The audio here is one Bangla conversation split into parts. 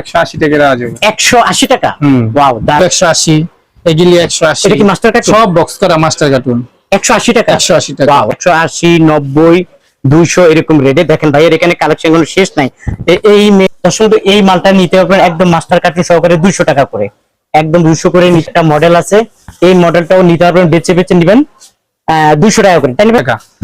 একশো আশি টাকা দেওয়া যাবে। টাকা? ওয়াও এগুলি এটা কি মাস্টার কার্টুন সব বক্স করা মাস্টার কার্টুন একশো আশি টাকা? ওয়াও এরকম রেটে। দেখেন ভাইয়ের এখানে কালেকশন শেষ নাই। এই বন্ধু, এই মালটা নিতে পারবেন একদম মাস্টার কার্টুন সহকারে দুইশো টাকা করে। একদম দুইশো করে নিতে একটা মডেল আছে। এই মডেলটাও নিতে পারবেন বেছে বেছে নিবেন। দুইশো টাকা করে তাই না।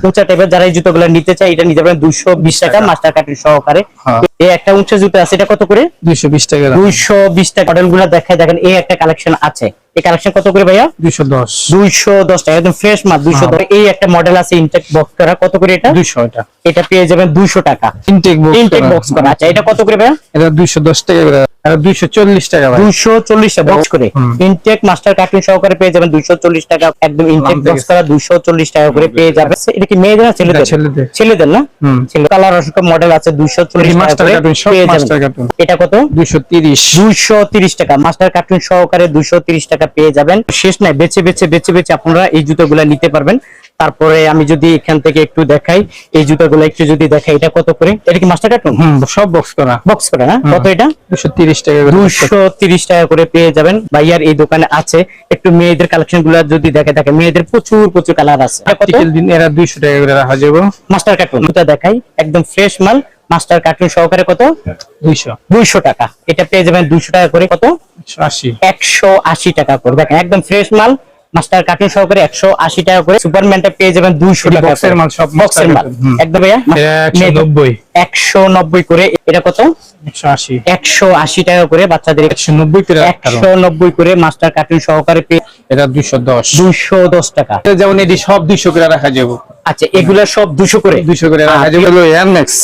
উঁচা টাইপের যারা এই জুতো জুতোগুলো নিতে চাই এটা নিতে পারেন দুইশো বিশ টাকা। মাস্টার কার্ড সহকারে। হ্যাঁ। এই একটা উঁচা জুতো আছে এটা কত করে? দুইশো বিশ টাকা। দুইশো বিশ টাকা। মডেলগুলো দেখায় দেখেন এই একটা কালেকশন আছে। এই কালেকশন কত করে ভাইয়া? দুইশো দশ। দুইশো দশ টাকা একদম ফ্রেশ মাল দুইশো হ্যাঁ। দশ। এই একটা মডেল আছে ইনটেক বক্স করা কত করে এটা? দুইশো এটা। এটা পেয়ে যাবেন দুইশো টাকা। ইনটেক বক্স ইনটেক বক্স করা। আচ্ছা এটা কত করে ভাইয়া? এটা দুইশো দশ টাকা করে। এটা দুইশো চল্লিশ টাকা ভাই। দুইশো চল্লিশ টাকা বক্স করে। ইনটেক মাস্টার কার্টুন সহকারে পেয়ে যাবেন দুইশো চল্লিশ টাকা একদম ইনটেক বক্স করা দুইশো চল্লিশ টাকা করে পেয়ে যাবে এটা কি মেয়েদের না ছেলেদের? ছেলেদের। ছেলেদের না? ছেলে কালার অসংখ্য মডেল আছে দুইশো চল্লিশ টাকা মাস্টার কার্টুন সব মাস্টার কার্টুন এটা কত? দুইশো তিরিশ। দুইশো তিরিশ টাকা। মাস্টার কার্টুন সহকারে দুইশো তিরিশ টাকা পেয়ে যাবেন। শেষ নাই বেছে বেছে বেছে বেছে আপনারা এই জুতোগুলো নিতে পারবেন। তারপরে আমি যদি এখান থেকে একটু দেখাই এই জুতোগুলো একটু যদি দেখাই এটা কত করে? এটা কি মাস্টার কার্টুন হুম সব বক্স করা। বক্স করে না? কত এটা? দুইশো তিরিশ টাকা করে দুইশো তিরিশ টাকা করে পেয়ে যাবেন। ভাইয়ার এই দোকানে আছে। একটু মেয়েদের কালেকশনগুলো যদি দেখে দেখে মেয়েদের প্রচুর প্রচুর কালার আছে। আর্টিকেল দিন এরা দুইশো টাকা করে রাখা যাব। মাস্টার কার্টুন দুটা দেখাই। একদম ফ্রেশ মাল। মাস্টার কার্টুন সহকারে কত? দুইশো। দুইশো টাকা। এটা পেয়ে যাবেন দুইশো টাকা করে কত? একশো আশি। একশো আশি টাকা করে। দেখেন একদম ফ্রেশ মাল। মাস্টার কার্টুন সহকারে একশো আশি টাকা করে সুপারম্যানটা পেয়ে যাবেন টাকা মাল, সব বক্সের মাল। একদম ভাইয়া? করে এটা কত? টাকা করে বাচ্চাদের একশো নব্বই করে মাস্টার কার্টুন সহকারে পেয়ে এটা দুইশো দশ। দুইশো দশ টাকা। যেমন এটি সব করে রাখা যাব। আচ্ছা এগুলা সব দুশো করে? দুইশো করে রাখা যাবে। হলো Air Max.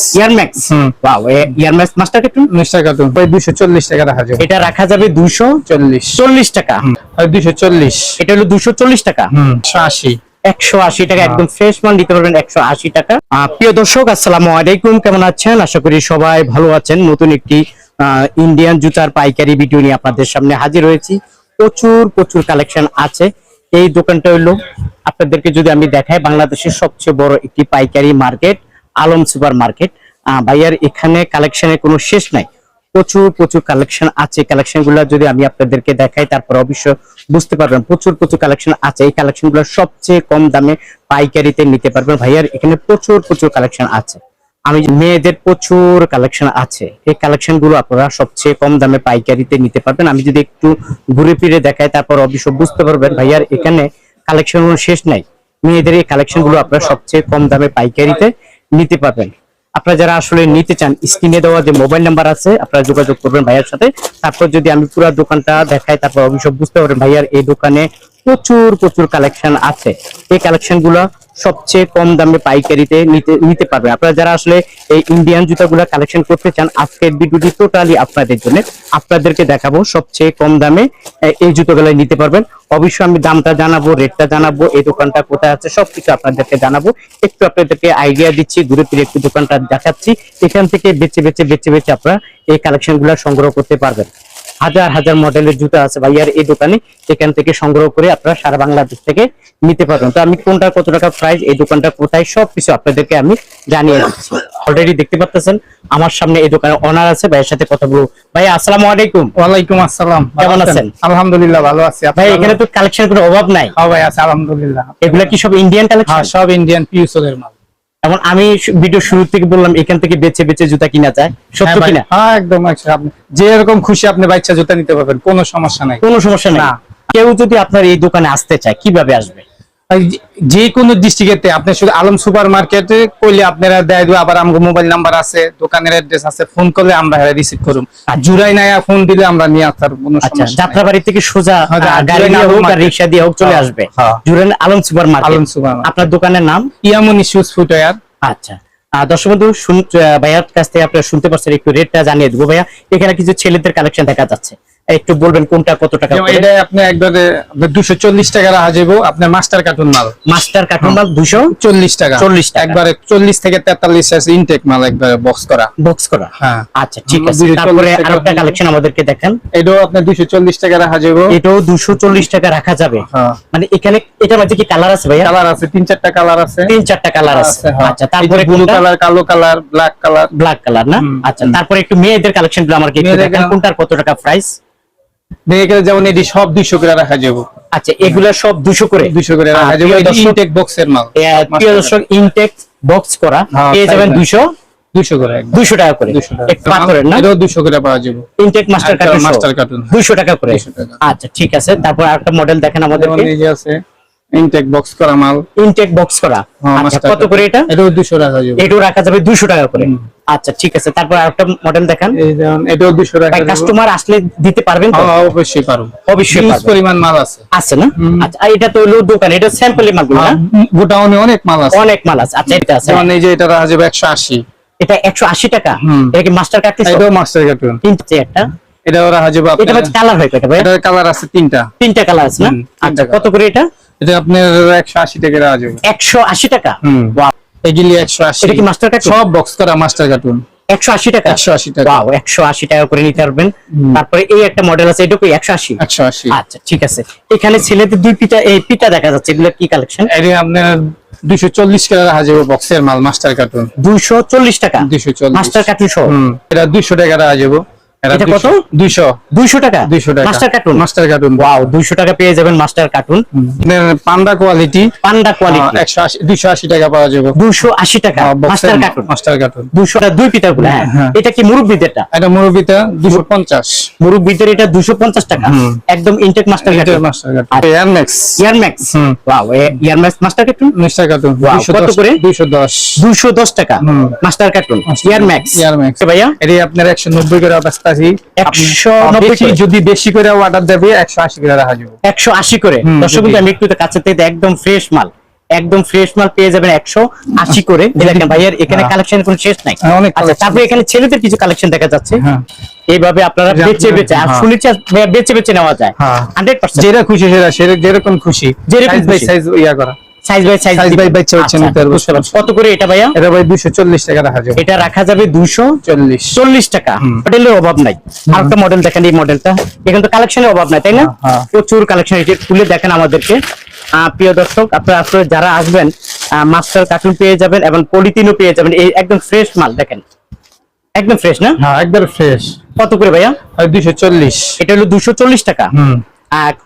Wow Air Max master cartoon mister cartoon প্রায় দুইশো চল্লিশ টাকা রাখা যাবে। এটা রাখা যাবে দুইশো চল্লিশ। চল্লিশ টাকা। আর দুইশো চল্লিশ। এটা হলো দুইশো চল্লিশ টাকা। আশি। একশো আশি টাকা। একদম ফ্রেশ মাল নিতে পারবেন একশো আশি টাকা। প্রিয় দর্শক আসসালামু আলাইকুম। কেমন আছেন? আশা করি সবাই ভালো আছেন। নতুন একটি ইন্ডিয়ান জুতার পাইকারি ভিডিও নিয়ে আপনাদের সামনে হাজির হয়েছি। প্রচুর প্রচুর কালেকশন আছে। এই দোকানটা হলো আপনাদেরকে যদি আমি দেখাই বাংলাদেশের সবচেয়ে বড় একটি পাইকারি মার্কেট আলম সুপার মার্কেট। ভাইয়ার এখানে কালেকশনের কোনো শেষ নাই। প্রচুর প্রচুর কালেকশন আছে। কালেকশনগুলো যদি আমি আপনাদেরকে দেখাই, তারপর অবশ্য বুঝতে পারবেন, প্রচুর প্রচুর কালেকশন আছে। এই কালেকশন সবচেয়ে কম দামে পাইকারিতে নিতে পারবেন। ভাইয়ার এখানে প্রচুর প্রচুর কালেকশন আছে। আমি মেয়েদের প্রচুর কালেকশন আছে, এই কালেকশনগুলো আপনারা সবচেয়ে কম দামে পাইকারিতে নিতে পারবেন। আমি যদি একটু ঘুরে ফিরে দেখাই, তারপর অবশ্য বুঝতে পারবেন, ভাইয়ার এখানে কালেকশন শেষ নাই। মেয়েদের এই কালেকশনগুলো আপনারা সবচেয়ে কম দামে পাইকারিতে নিতে পারবেন। আপনারা যারা আসলে নিতে চান, স্ক্রিনে দেওয়া যে মোবাইল নাম্বার আছে, আপনারা যোগাযোগ করবেন ভাইয়ার সাথে। তারপর যদি আমি পুরো দোকানটা দেখাই, তারপর অবশ্য বুঝতে পারবেন ভাইয়ার এই দোকানে প্রচুর প্রচুর কালেকশন আছে। এই কালেকশন সবচেয়ে কম দামে পাইকারিতে নিতে নিতে পারবেন আপনারা যারা আসলে এই ইন্ডিয়ান জুতাগুলো কালেকশন করতে চান, আজকের ভিডিওটি টোটালি আপনাদের জন্য। আপনাদেরকে দেখাবো সবচেয়ে কম দামে এই জুতোগুলো নিতে পারবেন। অবশ্যই আমি দামটা জানাব রেটটা জানাব, এই দোকানটা কোথায় আছে, সবকিছু আপনাদেরকে জানাব। একটু আপনাদেরকে আইডিয়া দিচ্ছি ঘুরে ফিরে একটু দোকানটা দেখাচ্ছি। এখান থেকে বেছে বেছে বেছে বেছে আপনারা এই কালেকশনগুলা সংগ্রহ করতে পারবেন। হাজার হাজার মডেলের জুতো আছে ভাইয়ার এই দোকানে এখান থেকে সংগ্রহ করে আপনারা সারা বাংলাদেশ থেকে নিতে পারবেন। তো আমি কোনটা কত টাকা প্রাইস এই দোকানটা কোথায় সবকিছু আপনাদেরকে আমি জানিয়ে দিচ্ছি। অলরেডি দেখতে পাচ্ছেন আমার সামনে এই দোকানে অনার আছে ভাইয়ের সাথে কথা বলব। ভাই আসসালামু আলাইকুম। ওয়ালাইকুম আসসালাম। কেমন আছেন? আলহামদুলিল্লাহ ভালো আছি। আপনি ভাই এখানে তো কালেকশন কোনো অভাব নাই? হ্যাঁ ভাই আছে আলহামদুলিল্লাহ। এগুলা কি সব ইন্ডিয়ান হ্যাঁ কালেকশন সব ইন্ডিয়ান পিউসের মাল। এখন আমি ভিডিও শুরু থেকে বললাম এখান থেকে বেছে বেছে জুতা কিনা যায়। সত্য হ্যাঁ কিনা? হ্যাঁ একদম যে এরকম খুশি আপনি বাচ্চা জুতা নিতে পারবেন কোনো সমস্যা নাই। কোনো সমস্যা নাই। না। কেউ যদি আপনার এই দোকানে আসতে চায় কীভাবে আসবে? যে- কোনো ডিস্ট্রিক্টে আপনি শুধু আলম সুপার মার্কেটে কইলে আপনারা দেয় দেবো আবার আমাকে মোবাইল নাম্বার আছে দোকানের অ্যাড্রেস আছে ফোন করলে আমরা রিসিভ করুম আর জুরাই নাই ফোন দিলে আমরা নিয়ে আসার কোনো আচ্ছা সমস্যা। যাত্রাবাড়ি থেকে সোজা হ্যাঁ, জুরাইন গাড়ি আলম হোক আর মার্কেট। রিক্সা দিয়ে হোক চলে হ্যাঁ, আসবে হ্যাঁ। Alam super market Alam super. আপনার দোকানের নাম ইয়ামনি শুজ ফুটওয়্যার আচ্ছা দর্শক বন্ধু ভাইয়ার কাছ থেকে আপনারা শুনতে পারছেন একটু রেটটা জানিয়ে দেবো ভাইয়া এখানে কিছু ছেলেদের কালেকশন দেখা যাচ্ছে একটু বলবেন কোনটা কত টাকা এটা আপনি একবারে আপনার দুশো চল্লিশ টাকা রাখা যাব আপনার মাস্টার কার্টুন মাল। মাস্টার কার্টুন মাল দুশো চল্লিশ টাকা। 40 টাকা। একবারে চল্লিশ থেকে তেতাল্লিশ আছে ইনটেক মাল একবারে বক্স করা। বক্স করা? হ্যাঁ। আচ্ছা ঠিক আছে। তারপরে আরেকটা কালেকশন আমাদেরকে দেখেন। এটাও আপনার দুশো চল্লিশ টাকা রাখা যাব এটাও দুশো চল্লিশ টাকা রাখা যাবে। হ্যাঁ। মানে এখানে এটার মধ্যে কি কালার আছে ভাইয়া? কালার আছে তিন চারটা কালার আছে। তিন চারটা কালার আছে। হ্যাঁ। আচ্ছা তারপরে ব্লু কালার কালো colour black colour black colour না? আচ্ছা তারপরে একটু মেয়েদের কালেকশনগুলো আমাকে একটু কোনটার কত টাকা প্রাইস যেমন এটি সব দুইশো করে রাখা যাব। আচ্ছা এগুলা সব দুশো করে? দুইশো করে রাখা যাব। এটি ইনটেক বক্সের মাল। প্রিয় দর্শক ইনটেক বক্স করা। হ্যাঁ, পেয়ে যাবেন তাই। না? দুইশো। দুইশো করে একদম। দুইশো টাকা করে। 200 টাকা। একটু পাথরের না? এটাও দুশো করে পাওয়া যাবে। ইনটেক মাস্টার কার্টুন টাকা করে। আচ্ছা ঠিক আছে। তারপর আরেকটা মডেল দেখেন আমাদের আমাদেরকে এই যে আছে। ইনটেক বক্স করা মাল। ইনটেক বক্স করা। হ্যাঁ, আচ্ছা কত করে এটা? এটাও দুশো রাখা যাবে। এটাও রাখা যাবে দুইশো টাকা করে। আচ্ছা ঠিক আছে তারপর আরেকটা মডেল দেখান। এই যেমন এটাও দুশো রাখা কাস্টমার আসলে দিতে পারবেন তো? হ্যাঁ, অবশ্যই পারব। অবশ্যই। পরিমাণ মাল আছে। আছে না? আচ্ছা এটা তো হলো দোকান এটা স্যাম্পল মালগুলো না? গোটাউনে অনেক মাল আছে। অনেক মাল আছে। আচ্ছা এটা আছে। যেমন এই যে এটা রাখা যাবে একশো আশি। এটা একশো আশি টাকা? হুম। এটা কি মাস্টার কার্ড এটাও মাস্টার কার্টুন কিনতে একটা। এটাও রাখা যাবে এটা কালার হয় কয়টা ভাই। এটার কালার আছে তিনটা। তিনটা কালার আছে না? আচ্ছা কত করে এটা? এটা আপনার একশো আশি টাকা রাখা যাবে। একশো আশি টাকা? হুম। এগুলি একশো আশি। এটা কি মাস্টার কার্টুন সব বক্স করা মাস্টার কার্টুন একশো আশি টাকা? একশো আশি টাকা। ওয়াও একশো আশি টাকা করে নিতে পারবেন। তারপরে এই একটা মডেল আছে এটা আশি? একশো আশি। আচ্ছা ঠিক আছে। এখানে ছেলেদের দুই পিতা এই পিতা দেখা যাচ্ছে এগুলো কি কালেকশন এটা আপনার দুইশো চল্লিশ টাকা রাখা যাবে বক্সের মাল মাস্টার কার্টুন দুইশো চল্লিশ টাকা? দুইশো চল্লিশ। মাস্টার কার্টুন সহ? হুম। এটা দুইশো টাকা রাখা যাব। এটা কত? দুইশো। দুইশো। টাকা? দুইশো টাকা। Master cartoon master cartoon wow দুইশো টাকা পেয়ে যাবেন master cartoon panda quality panda quality একশো আশি দুইশো আশি টাকা পাওয়া যাবে। দুইশো আশি টাকা। মাস্টার কার্টুন মাস্টার কার্টুন দুইশো টাকা দুই পিতারগুলো হ্যাঁ। হ্যাঁ। এটা কি মুরব্বীদেরটা? এটা মুরব্বিটা দুশো পঞ্চাশ। এটা দুশো পঞ্চাশ টাকা। একদম intact master cartoon master cartoon Air Max Air Max হুম। Wow Air Max master cartoon master cartoon কত করে? দুইশো দশ। দুইশো দশ টাকা। হুম। Master cartoon Master Air Max Airmax। ভাইয়া? এটি আপনার একশো নব্বই করে অবস্থা আছি 190 যদি বেশি করে অর্ডার দেবে একশো আশি করে রাখা যাবে। একশো আশি করে। দর্শক যদি- আমি একটু কাছে থেকে একদম ফ্রেশ মাল একদম ফ্রেশ মাল পেয়ে যাবেন একশো আশি করে। দেখেন ভাইয়ার এখানে হ্যাঁ। কালেকশন কোনো শেষ নাই। হ্যাঁ, আচ্ছা collection তারপরে এখানে ছেলেদের কিছু কালেকশন দেখা যাচ্ছে। হ্যাঁ। এইভাবে আপনারা বেচে বেচে আর। শুনেছি বেচে বেচে নেওয়া যায়। হান্ড্রেড পার্সেন্ট যেটা খুশি সেটা সেটা যেরকম খুশি। যেরকম ইয়া করা। Size by size Size by size হচ্ছে নিতে পারব। কত করে এটা ভাইয়া? এটা ভাই দুশো চল্লিশ টাকা রাখা যাবে। এটা রাখা যাবে দুশো চল্লিশ। চল্লিশ টাকা। মডেলের অভাব নাই। মডেল দেখেন এই মডেলটা এখানে তো কালেকশনের অভাব নাই তাই না? হ্যাঁ, হ্যাঁ। প্রচুর কালেকশন খুলে দেখেন আমাদেরকে। প্রিয় দর্শক আপনারা আসলে যারা আসবেন মাস্টার কার্টুন পেয়ে যাবেন এবং পলিথিনও পেয়ে যাবেন। এই একদম ফ্রেশ মাল দেখেন। একদম ফ্রেশ না? হ্যাঁ একবার ফ্রেশ কত করে ভাইয়া? দুশো চল্লিশ। এটা হলো দুশো চল্লিশ টাকা। হুম।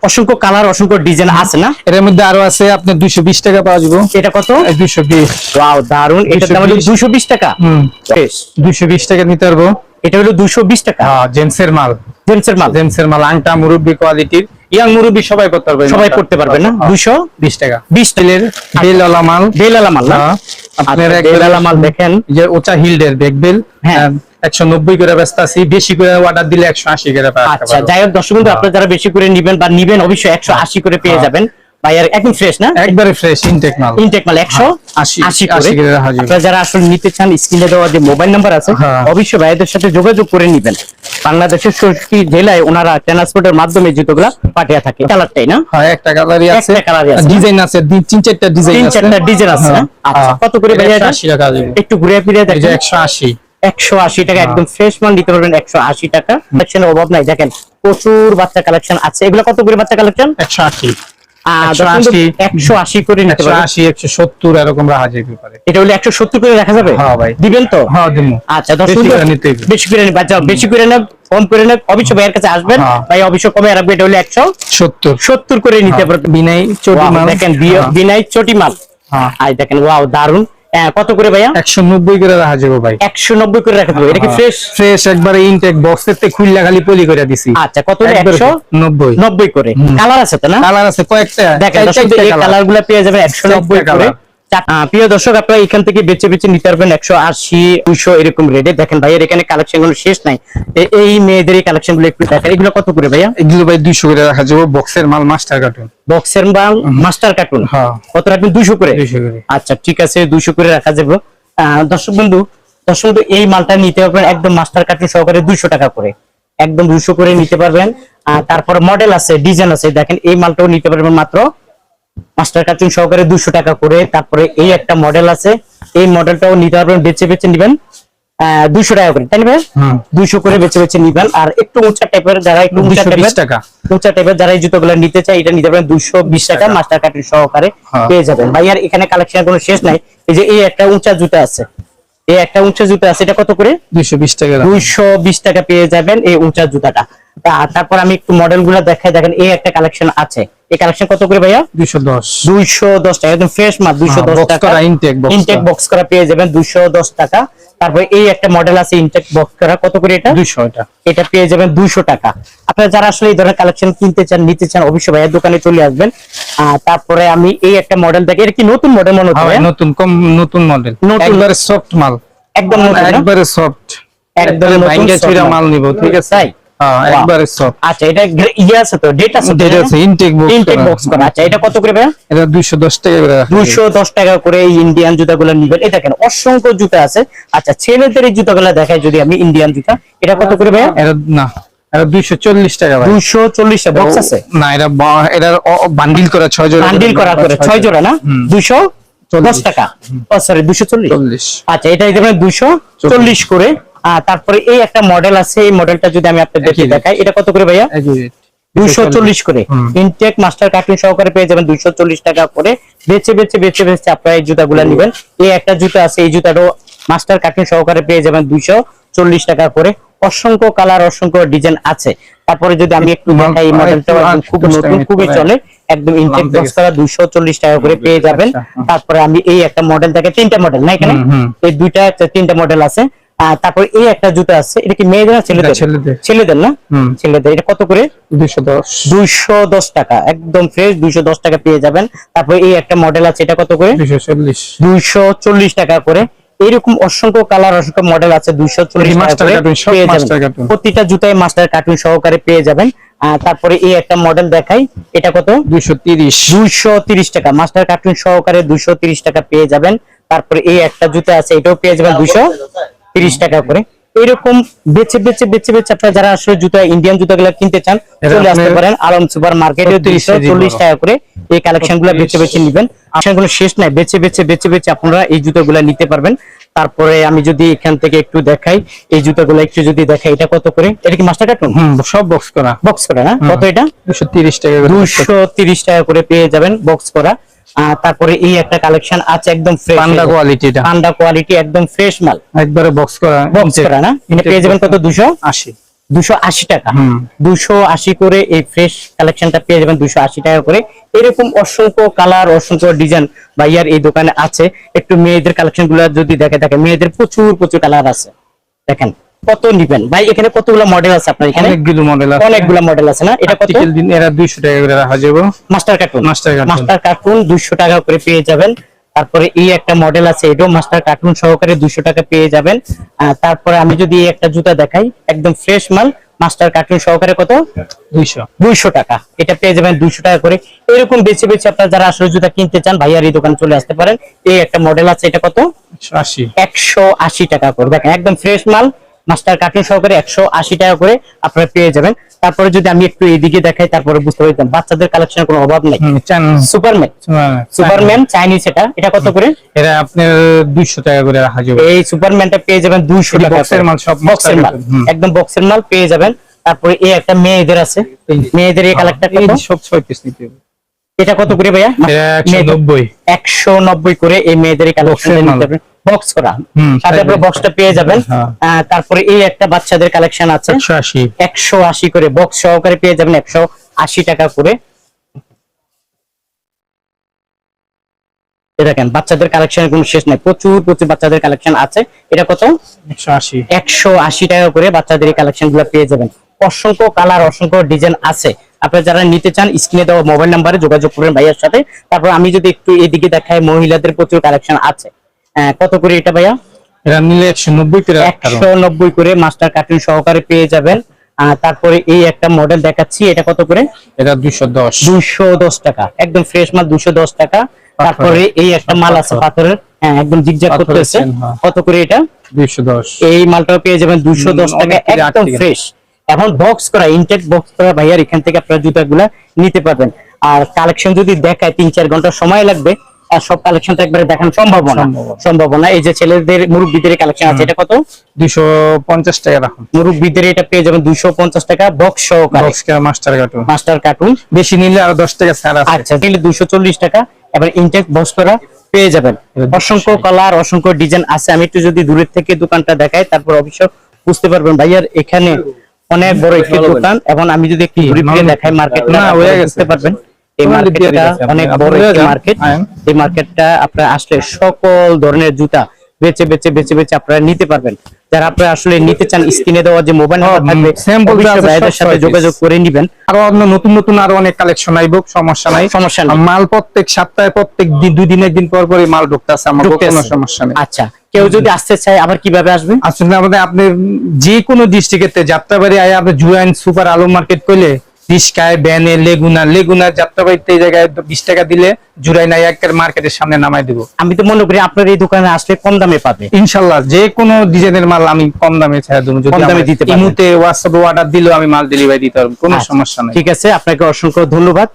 অসংখ্য কালার অসংখ্য ডিজাইন আছে না? এর মধ্যে আরও আছে আপনার দুইশো বিশ টাকা পাওয়া যাবে। এটা কত? দুইশো বিশ। ওয়াও দারুণ এটা দাম 220 বিশ। টাকা। দুইশো বিশ টাকা নিতে পারব। এটা হলো দুশো বিশ টাকা। হ্যাঁ জেন্টসের মাল। জেন্টসের মাল। জেন্টসের মাল আংটা মুরব্বি কোয়ালিটির। ইয়াং মুরব্বি সবাই করতে পারবে সবাই করতে পারবে না? দুশো বিশ টাকা। বিশ তেলের বেলওয়ালা মাল। বেলালা মাল না? হ্যাঁ, আপনার আচ্ছা, বেলালা মাল দেখেন। যে ওচা হিল্ডের বেগ বেল। হ্যাঁ। একশো নব্বই করে ব্যস্ত আছি বেশি করে অর্ডার দিলে একশো আশি করে আচ্ছা যাই হোক দর্শক বন্ধু আপনারা যারা বেশি করে নিবেন বা নিবেন অবশ্যই করে পেয়ে হ্যাঁ। যাবেন ভাইয়ার একদম ফ্রেশ না একবারে ফ্রেশ ইনটেক মাল ইনটেক মাল করে। আপনারা যারা আসলে নিতে চান স্ক্রিনে দেওয়া যে মোবাইল নাম্বার আছে হ্যাঁ। অবশ্যই ভাইয়াদের সাথে যোগাযোগ করে নিবেন বাংলাদেশের ষষ্ঠী জেলায় ওনারা ট্রান্সপোর্টের মাধ্যমে জুতোগুলা পাঠিয়ে থাকে কালারটাই না হ্যাঁ একটা কালারই আছে একটা colour-ই আছে। ডিজাইন আছে তিন চারটা ডিজাইন তিন আছে চারটা ডিজাইন আছে না? হ্যাঁ, আচ্ছা হ্যাঁ। কত করে ভাইয়া? 180 টাকা একটু ঘুরে ফিরে দেখেন একশো আশি একশো আশি টাকা একদম ফ্রেশ মাল নিতে পারবেন একশো আশি টাকা। কালেকশনের অভাব নাই। দেখেন প্রচুর বাচ্চা কালেকশন আছে। এগুলো কত করে বাচ্চা কালেকশন একশো আশি। 180 একশো আশি। করে একশো সত্তর এরকম রাখা যেতে পারে। এটা হলে একশো সত্তর করে রাখা যাবে? হ্যাঁ ভাই। দিবেন তো? হ্যাঁ আচ্ছা বেশি করে। বেশি করে আচ্ছা বেশি করে নেব কম করে নেব অবশ্যই ভাইয়ের কাছে আসবেন। হ্যাঁ। ভাই অবশ্যই কমে রাখবে। এটা হলে একশো সত্তর। সত্তর করে নিতে পারবেন। বিনাই চটি মাল। দেখেন হ্যাঁ, বিনাই চটি মাল। হ্যাঁ। দেখেন ওয়াও দারুণ কত করে ভাইয়া? একশো নব্বই করে রাখা যাবে ভাই। একশো নব্বই করে রাখা যাবে এটা কি ফ্রেশ ফ্রেশ একবারে ইনটেক বক্সের তে খুললা খালি পলি করে দিছি। আচ্ছা কত হলো? একবারে একশো? নব্বই। নব্বই করে। কালার আছে তো না? কালার আছে কয়েকটা দেখেন চার- দর্শক চারটা এই colour। কালারগুলা পেয়ে যাবে একশো নব্বই করে। প্রিয় দর্শক আপনারা এখান থেকে বেছে বেছে নিতে পারবেন একশো আশি দুইশো এরকম রেটে। দেখেন ভাইয়ের এখানে কালেকশনগুলো শেষ নাই। এই মেয়েদের এই কালেকশনগুলো একটু দেখেন। এগুলো কত করে ভাইয়া? এগুলো ভাই দুইশো করে রাখা যাবে। বক্সের মাল মাস্টার কার্টুন বক্সের মাল মাস্টার কার্টুন হ্যাঁ। কত রাখবেন? দুইশো করে? আচ্ছা ঠিক আছে দুইশো করে রাখা যাবে। আহ, দর্শক বন্ধু দর্শক বন্ধু এই মালটা নিতে পারবেন একদম মাস্টার কার্টুন সহকারে দুইশো টাকা করে। একদম দুইশো করে নিতে পারবেন। আর তারপরে মডেল আছে ডিজাইন আছে। দেখেন এই মালটাও নিতে পারবেন মাত্র মাস্টার কার্টুন সহকারে দুশো টাকা করে। তারপরে এই একটা মডেল আছে। এই মডেলটাও নিতে পারবেন বেছে বেছে নিবেন দুশো টাকা করে তাই নিবেন হুম দুইশো করে বেছে বেছে নিবেন। আর একটু উঁচা টাইপের যারা একটু উঁচা টাইপের টাকা। উঁচা টাইপের যারা এই জুতোগুলো নিতে চায় এটা নিতে পারেন দুশো বিশ টাকা। মাস্টার কার্টুন সহকারে হ্যাঁ। পেয়ে যাবেন। ভাইয়ার এখানে কালেকশন কোনো শেষ নাই। এই যে এই একটা উঁচা জুতা আছে। এই একটা উঁচা জুতা আছে এটা কত করে? দুইশো বিশ টাকা দুইশো বিশ টাকা পেয়ে যাবেন এই উঁচা জুতাটা। তা- তারপর আমি একটু মডেলগুলো দেখাই। দেখেন এই একটা কালেকশন আছে। এই কালেকশন কত করে ভাইয়া? দুইশো দশ। দুইশো দশ টাকা একদম ফ্রেশ মাল দুইশো দশ box টাকা। intake box ইনটেক বক্স করা পেয়ে যাবেন দুইশো দশ টাকা। তারপর এই একটা মডেল আছে ইনটেক বক্স করা কত করে এটা? দুইশো এটা। এটা পেয়ে যাবেন দুইশো টাকা। আপনারা যারা আসলে এই ধরনের কালেকশন কিনতে চান নিতে চান অবশ্যই ভাইয়ের দোকানে চলে আসবেন। তারপরে আমি এই একটা মডেল দেখি। এটা কি নতুন মডেল মনে হ্যাঁ, ভাইয়া? নতুন কম নতুন মডেল। একবারে সফট মাল। একদম একবারে সফট একদম ভাঙ্গে চুরা মাল। নিব ঠিক আছে? হ্যাঁ. একবারে আচ্ছা এটা ইয়ে আছে তো ডেট আছে এটা আছে ইনটেক বক্স ইনটেক বক্স করা। আচ্ছা এটা কত করে ভাইয়া? এটা 210 টাকা করে টাকা করে এই ইন্ডিয়ান জুতাগুলো নিবেন। এটা কেন অসংখ্য জুতা আছে। আচ্ছা ছেলেদের এই জুতাগুলো দেখাই যদি আমি ইন্ডিয়ান জুতা। এটা কত করে ভাইয়া? এটা না এটা 240 টাকা ভাই। দুইশো চল্লিশ বক্স আছে? না এটা এটা বান্ডিল করা 6 জোড়া। বান্ডিল করা করে ছয় জোড়া। না? হুম। দুইশো দশ চল্লিশ। টাকা। ও সরি চল্লিশ। 40 আচ্ছা এটা দেবেন দুইশো চল্লিশ করে আর তারপরে এই একটা মডেল আছে এই মডেলটা যদি আমি আপনাদেরকে দেখাই এটা কত করে ভাইয়া? দুইশো চল্লিশ করে। ইনটেক মাস্টার কার্টুন সহকারে পেয়ে যাবেন দুইশো চল্লিশ টাকা করে। বেছে বেছে বেছে বেছে আপনারা এই জুতাগুলো নেবেন। এই একটা জুতা আছে এই জুতাটাও মাস্টার কার্টুন সহকারে পেয়ে যাবেন দুইশো চল্লিশ টাকা করে। অসংখ্য কালার অসংখ্য ডিজাইন আছে। তারপরে যদি আমি একটু দেখাই এই মডেলটা খুব নতুন খুবই চলে। একদম ইনটেক বক্স করা দুইশো চল্লিশ টাকা করে পেয়ে যাবেন। আচ্ছা, তারপরে আমি এই একটা মডেল দেখে তিনটা মডেল না এখানে। এই দুইটা তিনটা মডেল আছে। তারপর এই একটা জুতা আছে এটা কি মেয়েদের না ছেলেদের? ছেলেদের। না? হুম। ছেলেদের। এটা কত করে? দুইশো দশ। টাকা। একদম ফ্রেশ দুইশো দশ টাকা পেয়ে যাবেন। তারপর এই একটা মডেল আছে এটা কত করে? 240 দুইশো চল্লিশ টাকা করে। এইরকম অসংখ্য কালার অসংখ্য মডেল আছে দুইশো চল্লিশ পেয়ে যাবেন। প্রতিটা জুতায় মাস্টার কার্টুন সহকারে পেয়ে যাবেন। তারপরে এই একটা মডেল দেখাই। এটা কত? 230 দুইশো তিরিশ টাকা। মাস্টার কার্টুন সহকারে দুইশো তিরিশ টাকা পেয়ে যাবেন। তারপরে এই একটা জুতা আছে এটাও পেয়ে যাবেন দুইশো। তিরিশ টাকা করে। এরকম বেছে বেছে বেছে বেছে আপনারা যারা আসলে জুতা ইন্ডিয়ান জুতাগুলো কিনতে চান চলে আসতে পারেন আলম সুপার মার্কেটে 36 দুইশো চল্লিশ টাকা করে এই কালেকশনগুলো বেছে বেছে নিবেন। গুলো শেষ নাই। বেছে বেছে বেছে বেছে আপনারা এই জুতাগুলো নিতে পারবেন। তারপরে আমি যদি এখান থেকে একটু দেখাই এই জুতাগুলো একটু যদি দেখাই এটা কত করে? এটা কি মাস্টার কার্টুন হুম সব বক্স করা। বক্স করা না? কত এটা? 230 টাকা করে। দুশো তিরিশ টাকা করে পেয়ে যাবেন বক্স করা। তারপরে এই একটা কালেকশন আছে একদম ফ্রেশ পান্ডা কোয়ালিটিটা পান্ডা কোয়ালিটি একদম ফ্রেশ মাল। একবারে বক্স করা বক্স করা না? এটা পেয়ে যাবেন কত? দুশো 80 দুশো আশি টাকা। হুম। দুশো আশি করে এই ফ্রেশ কালেকশনটা পেয়ে যাবেন দুশো আশি টাকা করে। এরকম অসংখ্য কালার অসংখ্য ডিজাইন ভাইয়ার এই দোকানে আছে। একটু মেয়েদের কালেকশনগুলো যদি দেখে থাকে মেয়েদের প্রচুর প্রচুর কালার আছে। দেখেন। কত নিবেন? ভাই এখানে কতগুলো মডেল আছে আপনার এখানে? অনেকগুলো মডেল আছে। অনেকগুলো মডেল আছে না? এটা কত? দিন এরা 200 টাকা করে রাখা যাবে। Master cartoon master cartoon। Master cartoon দুশো টাকা করে পেয়ে যাবেন। তারপরে এই একটা মডেল আছে এটাও মাস্টার কার্টুন সহকারে দুশো টাকা পেয়ে যাবেন। তারপরে আমি যদি এই একটা জুতা দেখাই একদম ফ্রেশ মাল মাস্টার কার্টুন সহকারে কত? 200 দুইশো টাকা। এটা পেয়ে যাবেন দুইশো টাকা করে। এরকম বেছে বেছে আপনারা যারা আসলে জুতা কিনতে চান ভাইয়ার এই দোকানে চলে আসতে পারেন। এই একটা মডেল আছে এটা কত? 80 একশো আশি টাকা করে। দেখেন একদম ফ্রেশ মাল মাস্টার কার্টুন সহকারে একশো আশি টাকা করে আপনারা পেয়ে যাবেন। তারপরে যদি আমি একটু এইদিকে দেখাই তারপরে বুঝতে পারতাম বাচ্চাদের কালেকশনের কোনো অভাব নেই। সুপারম্যান সুপারম্যান চাইনিজ এটা। এটা কত করে? এরা আপনার 200 টাকা করে রাখা যাবে। এই সুপারম্যানটা পেয়ে যাবেন দুইশো টাকা মাল, সব বক্সের মাল। একদম বক্সের মাল পেয়ে যাবেন। তারপরে এই একটা মেয়েদের আছে। মেয়েদের এই কালেক্টটা সব 6 পিস নিতে হবে। এটা কত করে ভাইয়া? এটা 190 একশো নব্বই করে এই মেয়েদের কালেকশন এর মাল। বক্স করা সাথে এ। বক্সটা পেয়ে যাবেন। হ্যাঁ। তারপরে এই একটা বাচ্চাদের কালেকশন আছে। 180 করে বক্স সহকারে পেয়ে যাবেন একশো আশি টাকা করে। দেখেন বাচ্চাদের কালেকশনের কোনো শেষ নাই। প্রচুর প্রচুর বাচ্চাদের কালেকশন আছে। এটা কত? একশো আশি। টাকা করে বাচ্চাদের এই কালেকশনগুলো পেয়ে যাবেন। অসংখ্য কালার অসংখ্য ডিজাইন আছে। আপনারা যারা নিতে চান স্ক্রিনে দেওয়া মোবাইল নাম্বারে যোগাযোগ করবেন ভাইয়ার সাথে। তারপর আমি যদি একটু এদিকে দেখাই মহিলাদের প্রচুর কালেকশন আছে। কত করে এটা ভাইয়া? এরা নিলে 190 করে একশো নব্বই করে মাস্টার কার্টুন সহকারে পেয়ে যাবেন। তারপরে এই একটা মডেল দেখাচ্ছি এটা কত করে? এটা 210 দুইশো দশ টাকা। একদম ফ্রেশ মাল দুশো দশ টাকা। তারপরে এই একটা মাল আছে পাথরের। হ্যাঁ একদম জিগজাগ করতেছে। হ্যাঁ। কত করে এটা? 210 এই মালটাও পেয়ে যাবেন দুইশো দশ টাকা একদম ফ্রেশ এখন বক্স করা ইনটেক বক্স করা ভাইয়ার এখান থেকে আপনারা জুতাগুলা নিতে পারবেন। আর কালেকশন যদি দেখায় তিন চার ঘণ্টা সময় লাগবে আর সব কালেকশন তো একবারে দেখানো সম্ভব না। সম্ভব না। এই যে ছেলেদের মুরব্বীদের কালেকশন আছে এটা কত? দুইশো পঞ্চাশ টাকা রাখুন। মুরব্বীদের এটা পেয়ে যাবেন দুইশো পঞ্চাশ টাকা বক্স সহকারে। Box master cartoon master cartoon বেশি নিলে আরও দশ টাকা ছাড় আছে আচ্ছা দুইশো চল্লিশ টাকা। এবার ইনটেক বক্স করা পেয়ে যাবেন। অসংখ্য কালার অসংখ্য ডিজাইন আছে। আমি একটু যদি দূরের থেকে দোকানটা দেখাই তারপর অবশ্য বুঝতে পারবেন ভাইয়ার এখানে অনেক বড় একটি দোকান। এবং আমি যদি একটু দেখাই মার্কেট না। বুঝতে পারবেন। এই মার্কেটটা অনেক বড় একটি মার্কেট এই মার্কেটটা আপনারা আসলে সকল ধরনের জুতা বেচে বেচে বেচে বেচে আপনারা নিতে পারবেন। যারা আপনারা আসলে নিতে চান স্ক্রিনে দেওয়া যে মোবাইল নাম্বার থাকবে sample অবশ্যই আছে, ভাইদের সাথে যোগাযোগ করে নিবেন। আরও অন্য নতুন নতুন আরও অনেক কালেকশন আইব সমস্যা নাই। সমস্যা নেই। মাল প্রত্যেক সপ্তাহে প্রত্যেক দিন দুই দিন একদিন পর পরই মাল ঢুকতেছে আমার। কোনো সমস্যা নেই। আচ্ছা কেউ যদি আসতে চায় আবার কীভাবে আসবে? আসলে আমাদের আপনি যে কোনো ডিস্ট্রিক্টে যাত্রাবাড়ি আয় আপনি জুয়াইন সুপার আলু মার্কেট করলে রিস্কায় ব্যানে লেগুনা লেগুনা যাত্রাবাড়িতে এই জায়গায় বিশ টাকা দিলে জুরাই নাই একের মার্কেটের সামনে নামাই দিব। আমি তো মনে করি আপনার এই দোকানে আসলে কম দামে পাবে। ইনশাল্লাহ যে কোনো ডিজাইনের মাল আমি কম দামে ছেড়ে দেবো। কম দামে দিতে পারি ইমুতে হোয়াটসঅ্যাপে অর্ডার দিলেও আমি মাল ডেলিভারি দিতে পারব কোনো আচ্ছা, সমস্যা নেই। ঠিক আছে আপনাকে অসংখ্য ধন্যবাদ।